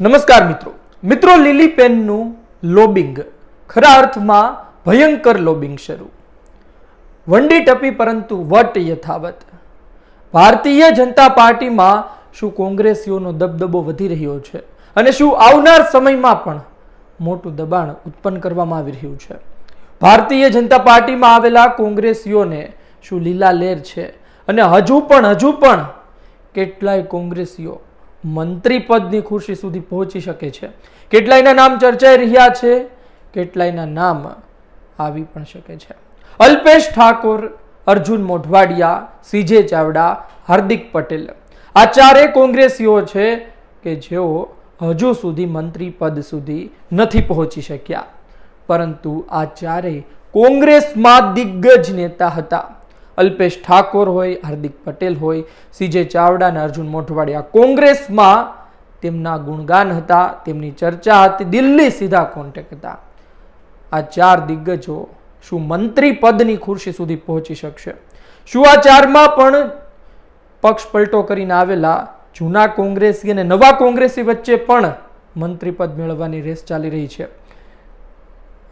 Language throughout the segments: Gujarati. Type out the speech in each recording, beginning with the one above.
નમસ્કાર મિત્રો. મિત્રો, લીલી પેનનું લોબિંગ ખરા અર્થમાં ભયંકર લોબિંગ શરૂ. વંડી ટપી પરંતુ વટ યથાવત. ભારતીય જનતા પાર્ટીમાં શું કોંગ્રેસીઓનો દબદબો વધી રહ્યો છે અને શું આવનાર સમયમાં પણ મોટું દબાણ ઉત્પન્ન કરવામાં આવી રહ્યું છે? ભારતીય જનતા પાર્ટીમાં આવેલા કોંગ્રેસીઓને શું લીલા લેર છે? અને હજુ પણ હજુ પણ કેટલાય કોંગ્રેસીઓ મંત્રી પદની ખુરશી સુધી પહોંચી શકે છે. કેટલાયના નામ ચર્ચાઈ રહ્યા છે? કેટલાયના નામ આવી પણ શકે છે. અલ્પેશ ઠાકોર, અર્જુન મોઢવાડિયા, સીજે ચાવડા, હાર્દિક પટેલ. આ ચારે કોંગ્રેસીઓ છે કે જેઓ હજુ સુધી મંત્રી પદ સુધી નથી પહોંચી શક્યા. પરંતુ આ ચારેય કોંગ્રેસમાં દિગ્ગજ નેતા હતા. અલ્પેશ ઠાકોર હોય, હાર્દિક પટેલ હોય, સીજે ચાવડા અને અર્જુન મોઢવાડિયા. કોંગ્રેસમાં તેમના ગુણગાન હતા, તેમની ચર્ચા હતી, દિલ્હી સીધા કોન્ટેક્ટ હતા. આ ચાર દિગ્ગજો શું મંત્રી પદની ખુરશી સુધી પહોંચી શકશે? શું આ ચારમાં પણ પક્ષ પલટો કરીને આવેલા જૂના કોંગ્રેસી અને નવા કોંગ્રેસી વચ્ચે પણ મંત્રી પદ મેળવવાની રેસ ચાલી રહી છે?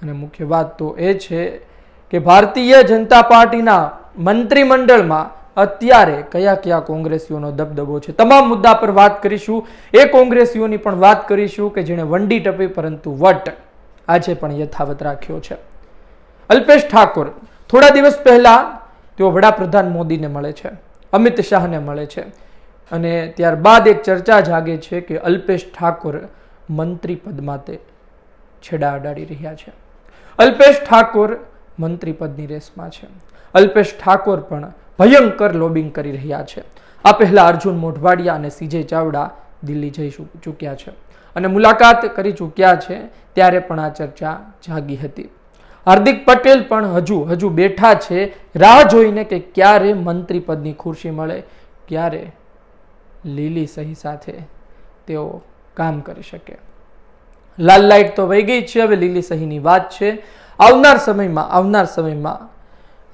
અને મુખ્ય વાત તો એ છે કે ભારતીય જનતા પાર્ટીના મંત્રીમંડળમાં અત્યારે કયા કયા કોંગ્રેસીઓનો દબદબો છે? તમામ મુદ્દા પર વાત કરીશું. એ કોંગ્રેસીઓની પણ વાત કરીશું કે જેણે વંડી ટપી પરંતુ વટ આજે પણ યથાવત રાખ્યો છે. અલ્પેશ ઠાકોર, થોડા દિવસ પહેલા તેઓ વડાપ્રધાન મોદીને મળે છે, અમિત શાહને મળે છે અને ત્યારબાદ એક ચર્ચા જાગે છે કે અલ્પેશ ઠાકોર મંત્રી પદ માટે છેડા અડાડી રહ્યા છે. અલ્પેશ ઠાકોર મંત્રી પદની રેસમાં છે. અલ્પેશ ઠાકોર પણ ભયંકર લોબિંગ કરી રહ્યા છે. આ પહેલાં અર્જુન મોઢવાડિયા અને સીજે ચાવડા દિલ્હી જઈ ચૂક્યા છે અને મુલાકાત કરી ચૂક્યા છે ત્યારે પણ આ ચર્ચા જાગી હતી. હાર્દિક પટેલ પણ હજુ હજુ બેઠા છે. રાહ જોઈને કે ક્યારે મંત્રી પદની ખુરશી મળે, ક્યારે લીલી સહી સાથે તેઓ કામ કરી શકે. લાલ લાઈટ તો વહી ગઈ છે, હવે લીલી સહીની વાત છે. આવનાર સમયમાં આવનાર સમયમાં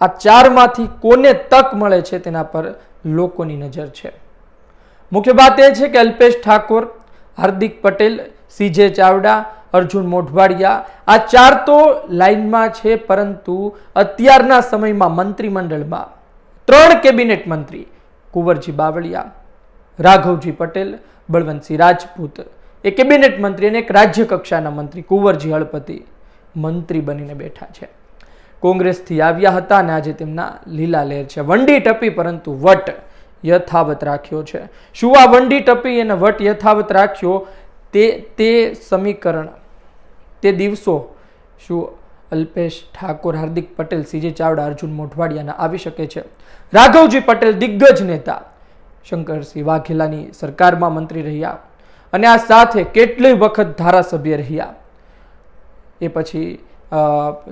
આ ચારમાંથી કોને તક મળે છે તેના પર લોકોની નજર છે. મુખ્ય વાત એ છે કે અલ્પેશ ઠાકોર, હાર્દિક પટેલ, સીજે ચાવડા, અર્જુન મોઢવાડિયા, આ ચાર તો લાઇનમાં છે પરંતુ અત્યારના સમયમાં મંત્રીમંડળમાં ત્રણ કેબિનેટ મંત્રી કુંવરજી બાવળિયા, રાઘવજી પટેલ, બળવંતસિંહ રાજપૂત. એ કેબિનેટ મંત્રી અને એક રાજ્ય કક્ષાના મંત્રી કુંવરજી હળપતિ મંત્રી બનીને બેઠા છે. કોંગ્રેસથી આવ્યા હતા અને આજે તેમના લીલા લહેર છે. વંડી ટપી પરંતુ વટ યથાવત રાખ્યો છે. શું આ વંડી ટપી અને વટ યથાવત રાખ્યો? તે તે સમીકરણ, તે દિવસો શું અલ્પેશ ઠાકોર, હાર્દિક પટેલ સીજે ચાવડા, અર્જુન મોઢવાડિયાના આવી શકે છે? રાઘવજી પટેલ દિગ્ગજ નેતા, શંકરસિંહ વાઘેલાની સરકારમાં મંત્રી રહ્યા અને આ સાથે કેટલી વખત ધારાસભ્ય રહ્યા? એ પછી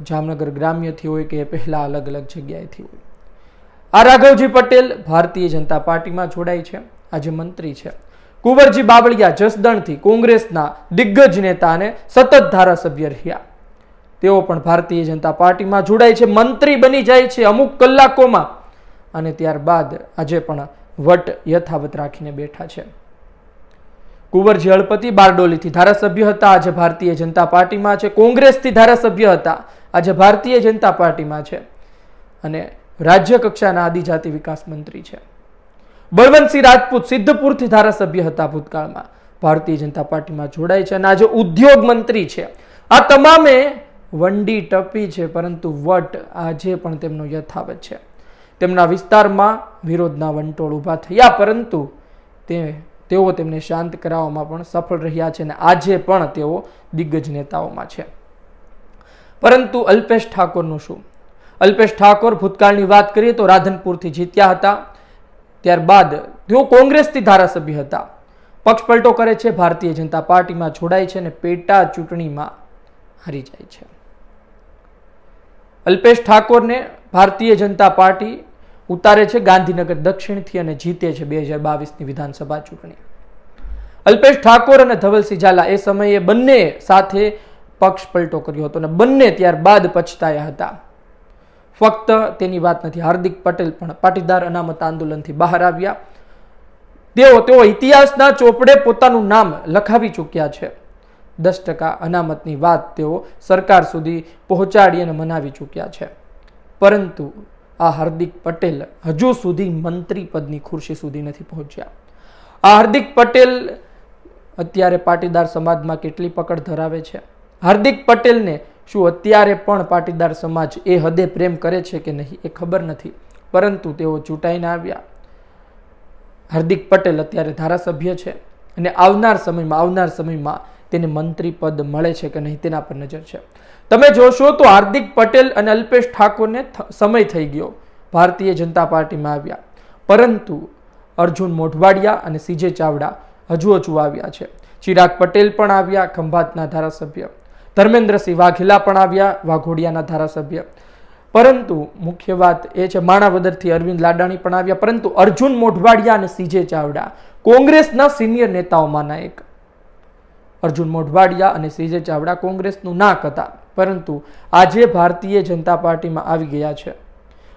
જામનગર ગ્રામ્યથી હોય કે પહેલા અલગ અલગ જગ્યાએથી હોય. આ રાઘવજી પટેલ ભારતીય જનતા પાર્ટીમાં જોડાય છે. આજે મંત્રી છે. કુંવરજી બાબળિયા જસદણથી કોંગ્રેસના દિગ્ગજ નેતા અને સતત ધારાસભ્ય રહ્યા. તેઓ પણ ભારતીય જનતા પાર્ટીમાં જોડાય છે. મંત્રી બની જાય છે અમુક કલાકોમાં. અને ત્યારબાદ આજે પણ વટ યથાવત રાખીને બેઠા છે. કુંવરજી હળપતિ બારડોલીથી ધારાસભ્ય હતા. આજે ભારતીય જનતા પાર્ટીમાં છે. કોંગ્રેસથી ધારાસભ્ય હતા. આજે ભારતીય જનતા પાર્ટીમાં છે. અને રાજ્ય કક્ષાના આદિજાતિ વિકાસ મંત્રી છે. બળવંતસિંહ રાજપૂત સિદ્ધપુરથી ધારાસભ્ય હતા ભૂતકાળમાં. ભારતીય જનતા પાર્ટીમાં જોડાય છે અને આજે ઉદ્યોગ મંત્રી છે. આ તમામે વંડી ટપી છે, પરંતુ વટ આજે પણ તેમનો યથાવત છે. તેમના વિસ્તારમાં વિરોધના વંટોળ ઊભા થયા, પરંતુ તે તેઓ તેમને શાંત કરાવવામાં પણ સફળ રહ્યા છે અને આજે પણ તેઓ દિગ્ગજ નેતાઓમાં છે. પરંતુ અલ્પેશ ઠાકોરનું શું? અલ્પેશ ઠાકોર ભૂતકાળની વાત કરીએ તો રાધનપુરથી જીત્યા હતા. ત્યારબાદ તેઓ કોંગ્રેસથી ધારાસભ્ય હતા. પક્ષ પલટો કરે છે, ભારતીય જનતા પાર્ટીમાં જોડાય છે અને પેટા ચૂંટણીમાં હારી જાય છે. અલ્પેશ ઠાકોરને ભારતીય જનતા પાર્ટી ઉતારે છે ગાંધીનગર દક્ષિણથી અને જીતે છે બે હજાર બાવીસની વિધાનસભા ચૂંટણી. અલ્પેશ ઠાકોર અને ધવલસિંહ ઝાલા એ સમયે બંને સાથે પક્ષ પલટો કર્યો હતો અને બંને ત્યારબાદ પછતાયા હતા. ફક્ત તેની વાત નથી, હાર્દિક પટેલ પણ પાટીદાર અનામત આંદોલનથી બહાર આવ્યા. તેઓ તેઓ ઇતિહાસના ચોપડે પોતાનું નામ લખાવી ચૂક્યા છે. દસ ટકા અનામતની વાત તેઓ સરકાર સુધી પહોંચાડી અને મનાવી ચૂક્યા છે. પરંતુ આ હાર્દિક પટેલ હજુ સુધી મંત્રી પદની ખુરશી સુધી નથી પહોંચ્યા. આ હાર્દિક પટેલ અત્યારે પાટીદાર સમાજમાં કેટલી પકડ ધરાવે છે? હાર્દિક પટેલને શું અત્યારે પણ પાટીદાર સમાજ એ હદે પ્રેમ કરે છે કે નહીં એ ખબર નથી, પરંતુ તેઓ ચૂંટાઈને આવ્યા. હાર્દિક પટેલ અત્યારે ધારાસભ્ય છે અને આવનાર સમયમાં આવનાર સમયમાં તેને મંત્રી પદ મળે છે કે નહીં તેના પર નજર છે. તમે જોશો તો હાર્દિક પટેલ અને અલ્પેશ ઠાકોરને સમય થઈ ગયો. ભારતીય જનતા પાર્ટીમાં આવ્યા. પરંતુ અર્જુન મોઢવાડિયા અને સીજે ચાવડા હજુ હજુ આવ્યા છે. ચિરાગ પટેલ પણ આવ્યા, ખંભાતના ધારાસભ્ય. ધર્મેન્દ્રસિંહ વાઘેલા પણ આવ્યા, વાઘોડિયાના ધારાસભ્ય. પરંતુ મુખ્ય વાત એ છે, માણાવદરથી અરવિંદ લાડાણી પણ આવ્યા. પરંતુ અર્જુન મોઢવાડિયા અને સીજે ચાવડા કોંગ્રેસના સિનિયર નેતાઓમાંના એક. અર્જુન મોઢવાડિયા અને સીજે ચાવડા કોંગ્રેસનું નાક હતા. પરંતુ આજે ભારતીય જનતા પાર્ટીમાં આવી ગયા છે.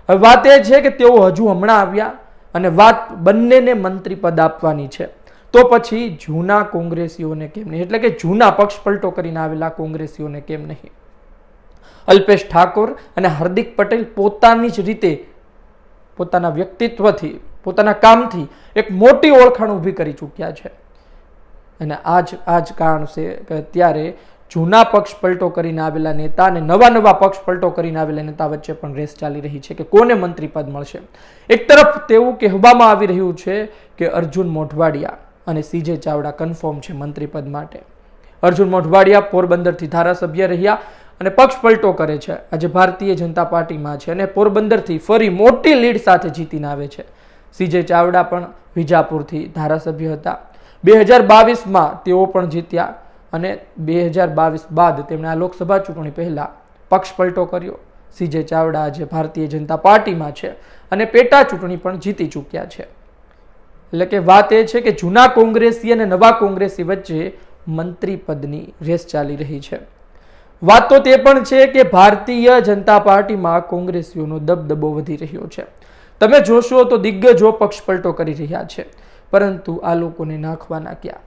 હવે વાત એ છે કે તેઓ હજુ હમણાં આવ્યા અને વાત બંનેને મંત્રી પદ આપવાની છે. તો પછી જૂના કોંગ્રેસીઓને કેમ નહીં? એટલે કે જૂના પક્ષ પલટો કરીને આવેલા કોંગ્રેસીઓને કેમ નહીં? અલ્પેશ ઠાકોર અને હાર્દિક પટેલ પોતાની જ રીતે પોતાના વ્યક્તિત્વથી, પોતાના કામથી એક મોટી ઓળખાણ ઊભી કરી ચૂક્યા છે. અને આ જ આ જ કારણ છે કે અત્યારે જૂના પક્ષ પલટો કરીને આવેલા નેતા અને નવા નવા પક્ષ પલટો કરીને આવેલા નેતા વચ્ચે પણ રેસ ચાલી રહી છે કે કોને મંત્રી પદ મળશે? એક તરફ તેવું કહેવામાં આવી રહ્યું છે કે અર્જુન મોઢવાડિયા અને સીજે ચાવડા કન્ફર્મ છે મંત્રી પદ માટે. અર્જુન મોઢવાડિયા પોરબંદરથી ધારાસભ્ય રહ્યા અને પક્ષ પલટો કરે છે. આજે ભારતીય જનતા પાર્ટીમાં છે અને પોરબંદરથી ફરી મોટી લીડ સાથે જીતીને આવે છે. સીજે ચાવડા પણ વિજાપુરથી ધારાસભ્ય હતા. બે હજાર બાવીસમાં તેઓ પણ જીત્યા અને બે હજાર બાવીસ બાદ તેમણે આ લોકસભા ચૂંટણી પહેલાં પક્ષ પલટો કર્યો. સીજે ચાવડા આજે ભારતીય જનતા પાર્ટીમાં છે અને પેટા ચૂંટણી પણ જીતી ચૂક્યા છે. એટલે કે વાત એ છે કે જૂના કોંગ્રેસી અને નવા કોંગ્રેસી વચ્ચે મંત્રી પદની રેસ ચાલી રહી છે. વાત તો તે પણ છે કે ભારતીય જનતા પાર્ટીમાં કોંગ્રેસીઓનો દબદબો વધી રહ્યો છે. તમે જોશો તો દિગ્ગજો પક્ષ પલટો કરી રહ્યા છે. પરંતુ આ લોકોને નાખવાના ક્યાં?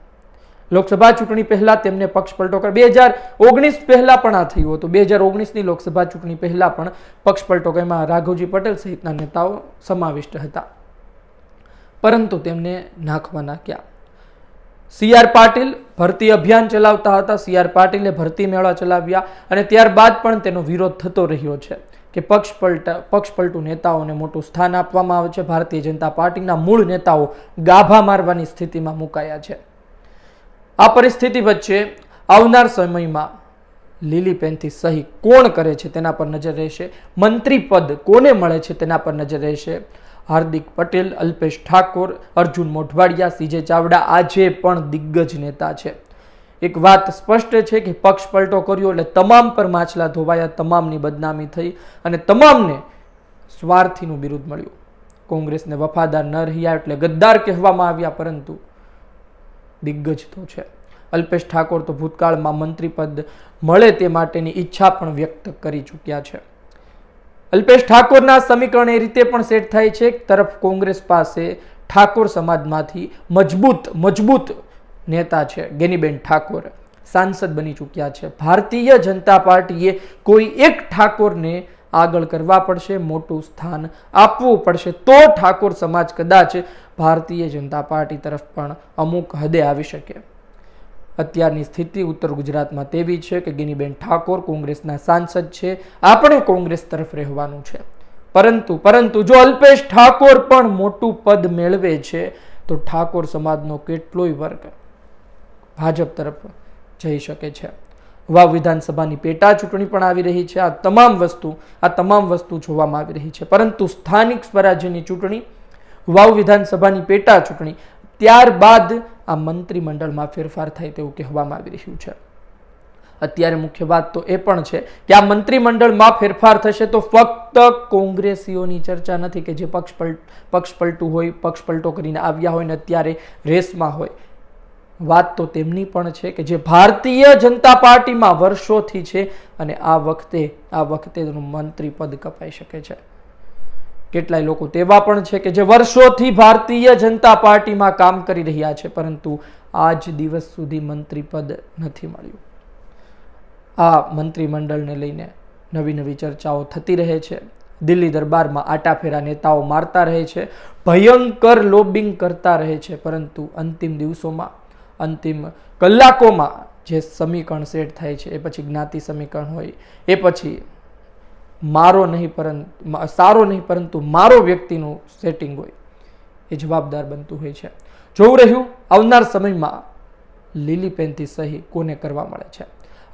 લોકસભા ચૂંટણી પહેલા તેમને પક્ષ પલટો કર બે હજાર ઓગણીસ પહેલા પણ આ થયું હતું. બે હજાર ઓગણીસની લોકસભા ચૂંટણી પહેલા પણ પક્ષ પલટો એમાં રાઘવજી પટેલ સહિતના નેતાઓ સમાવિષ્ટ હતા. પરંતુ તેમને નાખવાના ક્યાં? સી આર પાટીલ ભરતી અભિયાન ચલાવતા હતા. સી આર પાટીલે ભરતી મેળા ચલાવ્યા અને ત્યારબાદ પણ તેનો વિરોધ થતો રહ્યો છે. કે પક્ષ પલટા, પક્ષ પલટું નેતાઓને મોટું સ્થાન આપવામાં આવે છે. ભારતીય જનતા પાર્ટીના મૂળ નેતાઓ ગાભા મારવાની સ્થિતિમાં મુકાયા છે. આ પરિસ્થિતિ વચ્ચે આવનાર સમયમાં લીલી પેનથી સહી કોણ કરે છે તેના પર નજર રહેશે. મંત્રી પદ કોને મળે છે તેના પર નજર રહેશે. હાર્દિક પટેલ, અલ્પેશ ઠાકોર, અર્જુન મોઢવાડિયા, સીજે ચાવડા આજે પણ દિગ્ગજ નેતા છે. એક વાત સ્પષ્ટ છે કે પક્ષ પલટો કર્યો એટલે તમામ પર માછલા ધોવાયા, તમામની બદનામી થઈ અને તમામને સ્વાર્થીનું બિરુદ મળ્યું. કોંગ્રેસને વફાદાર ન રહ્યા એટલે ગદ્દાર કહેવામાં આવ્યા, પરંતુ દિગ્ગજ તો છે. અલ્પેશ ઠાકોર તો ભૂતકાળમાં મંત્રીપદ મળે તે માટેની ઈચ્છા પણ વ્યક્ત કરી ચૂક્યા છે. અલ્પેશ ઠાકોરના સમીકરણ એ રીતે પણ સેટ થાય છે તરફ કોંગ્રેસ પાસે ઠાકોર સમાજમાંથી મજબૂત મજબૂત નેતા છે, ગેનીબેન ઠાકોર. સાંસદ બની ચૂક્યા છે. ભારતીય જનતા પાર્ટીએ કોઈ એક ઠાકોરને આગળ કરવા પડશે, મોટું સ્થાન આપવું પડશે, તો ઠાકોર સમાજ કદાચ ભારતીય જનતા પાર્ટી તરફ પણ અમુક હદે આવી શકે. અત્યારની સ્થિતિ ઉત્તર ગુજરાતમાં તેવી છે કે ગિનીબેન ઠાકોર કોંગ્રેસના સાંસદ છે, આપણે કોંગ્રેસ તરફ રહેવાનું છે. પરંતુ પરંતુ જો અલ્પેશ ઠાકોર પણ મોટું પદ મેળવે છે, તો ઠાકોર સમાજનો કેટલોય વર્ગ ભાજપ તરફ જઈ શકે છે. વાવ વિધાનસભાની પેટા ચૂંટણી પણ આવી રહી છે. આ તમામ વસ્તુ, આ તમામ વસ્તુ જોવામાં આવી રહી છે. પરંતુ સ્થાનિક સ્વરાજ્યની ચૂંટણી, વાવ વિધાનસભાની પેટા ચૂંટણી, ત્યારબાદ આ મંત્રીમંડળમાં ફેરફાર થાય તેવું કહેવામાં આવી રહ્યું છે. અત્યારે મુખ્ય વાત તો એ પણ છે કે આ મંત્રીમંડળમાં ફેરફાર થશે તો ફક્ત કોંગ્રેસીઓની ચર્ચા નથી કે જે પક્ષ પલ, પક્ષ પલટું હોય, પક્ષ પલટો કરીને આવ્યા હોય ને અત્યારે રેસમાં હોય. વાત તો તેમની પણ છે કે જે ભારતીય જનતા પાર્ટીમાં વર્ષોથી છે અને આ વખતે આ વખતે તેનું મંત્રી પદ કપાઈ શકે છે. કેટલાય લોકો તેવા પણ છે કે જે વર્ષોથી ભારતીય જનતા પાર્ટીમાં કામ કરી રહ્યા છે, પરંતુ આજ દિવસ સુધી મંત્રી પદ નથી મળ્યું. આ મંત્રીમંડળને લઈને નવી નવી ચર્ચાઓ થતી રહે છે. દિલ્હી દરબારમાં આટાફેરા નેતાઓ મારતા રહે છે, ભયંકર લોબિંગ કરતા રહે છે, પરંતુ અંતિમ દિવસોમાં અંતિમ કલાકોમાં જે સમીકરણ સેટ થાય છે, એ પછી જ્ઞાતિ સમીકરણ હોય, એ પછી મારો નહીં પરંતુ સારો નહીં પરંતુ મારો વ્યક્તિનું સેટિંગ હોય, એ જવાબદાર બનતું હોય છે. જોવું રહ્યું, આવનાર સમયમાં લીલી પેનથી સહી કોને કરવા મળે છે?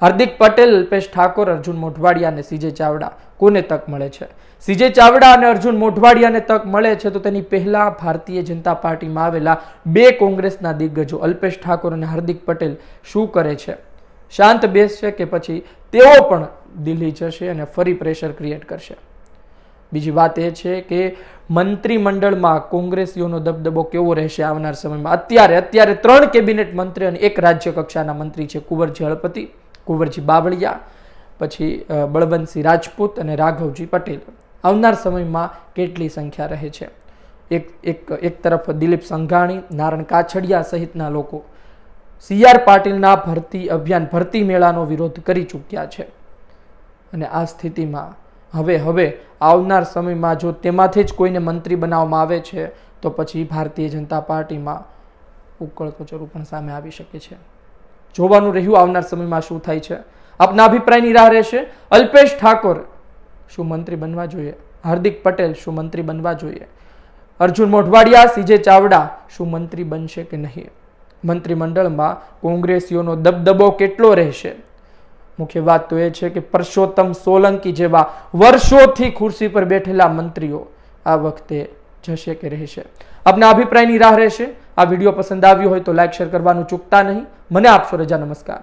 હાર્દિક પટેલ અલ્પેશ ઠાકોર, અર્જુન મોઢવાડિયા અને સીજે ચાવડા. કોને તક મળે છે? સીજે ચાવડા અને અર્જુન મોઢવાડિયાને તક મળે છે તો તેની પહેલા ભારતીય જનતા પાર્ટીમાં આવેલા બે કોંગ્રેસના દિગ્ગજો, અલ્પેશ ઠાકોર અને હાર્દિક પટેલ, શું કરે છે? શાંત બેસશે કે પછી તેઓ પણ દિલ્હી જશે અને ફરી પ્રેશર ક્રિએટ કરશે? બીજી વાત એ છે કે મંત્રીમંડળમાં કોંગ્રેસીઓનો દબદબો કેવો રહેશે આવનાર સમયમાં? અત્યારે અત્યારે ત્રણ કેબિનેટ મંત્રી અને એક રાજ્ય કક્ષાના મંત્રી છે કુંવરજી હળપતિ. કુંવરજી બાવળિયા, પછી બળવંતસિંહ રાજપૂત અને રાઘવજી પટેલ. આવનાર સમયમાં કેટલી સંખ્યા રહે છે? એક એક એક તરફ દિલીપ સંઘાણી, નારણ કાછડિયા સહિતના લોકો સી આર પાટીલના ભરતી અભિયાન, ભરતી મેળાનો વિરોધ કરી ચૂક્યા છે. અને આ સ્થિતિમાં હવે હવે આવનાર સમયમાં જો તેમાંથી જ કોઈને મંત્રી બનાવવામાં આવે છે, તો પછી ભારતીય જનતા પાર્ટીમાં ઉકળ ચરું પણ સામે આવી શકે છે. જોવાનું રહ્યું આવનાર સમયમાં શું થાય છે. આપના અભિપ્રાયની રાહ રહેશે. અલ્પેશ ઠાકોર શું મંત્રી બનવા જોઈએ? હાર્દિક પટેલ શું મંત્રી બનવા જોઈએ? અર્જુન મોઢવાડિયા, સીજે ચાવડા શું મંત્રી બનશે કે નહીં? મંત્રીમંડળમાં કોંગ્રેસીઓનો દબદબો કેટલો રહેશે? મુખ્ય વાત તો એ છે કે પરસોત્તમ સોલંકી જેવા વર્ષોથી ખુરશી પર બેઠેલા મંત્રીઓ આ વખતે જશે કે રહેશે? આપના અભિપ્રાયની રાહ રહેશે. આ વીડિયો પસંદ આવ્યો હોય તો લાઈક, શેર કરવાનું ચૂકતા નહીં. મને આપશો રજા, નમસ્કાર.